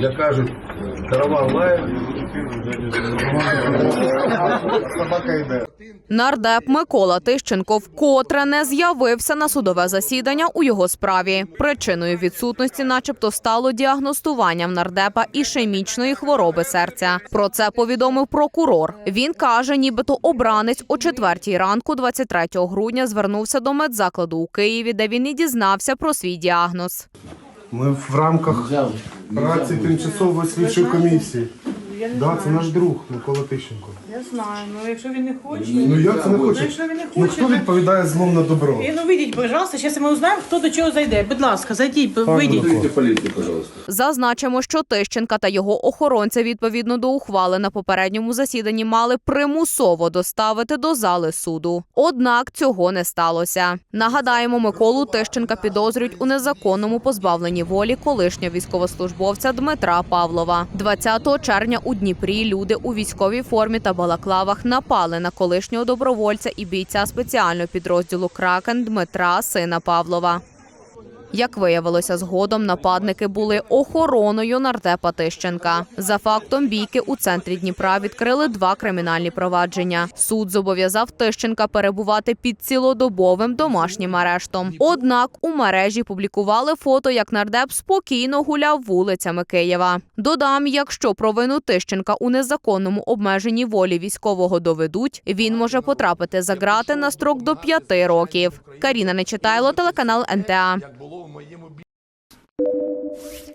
Як кажуть, караван лає, собака йде. Нардеп Микола Тищенко вкотре не з'явився на судове засідання у його справі. Причиною відсутності, начебто, стало діагностування в нардепа ішемічної хвороби серця. Про це повідомив прокурор. Він каже, нібито обранець о четвертій ранку, 23 грудня, звернувся до медзакладу у Києві, де він і дізнався про свій діагноз. Ми в рамках праці тимчасової слідчої комісії. Да, це наш друг Микола Тищенко. Я знаю, ну якщо він не хоче. Ну як це не Ну, хоче? якщо він не Ну хоче, хто то- відповідає злом на добро? І, ну вийдіть, пожалуйста, зараз ми узнаємо, хто до чого зайде. Будь ласка, зайдіть, вийдіть. Микола. Зазначимо, що Тищенка та його охоронця відповідно до ухвали на попередньому засіданні мали примусово доставити до зали суду. Однак цього не сталося. Нагадаємо, Миколу Тищенка підозрюють у незаконному позбавленні волі колишнього військовослужбовця Дмитра Павлова. 20 червня у Дніпрі люди у військовій формі та балаклавах напали на колишнього добровольця і бійця спеціального підрозділу Кракен Дмитра сина Павлова. Як виявилося згодом, нападники були охороною нардепа Тищенка. За фактом бійки у центрі Дніпра відкрили два кримінальні провадження. Суд зобов'язав Тищенка перебувати під цілодобовим домашнім арештом. Однак у мережі публікували фото, як нардеп спокійно гуляв вулицями Києва. Додам, якщо провину Тищенка у незаконному обмеженні волі військового доведуть, він може потрапити за грати на строк до п'яти років. Каріна Нечитайло, телеканал НТА. Thank you.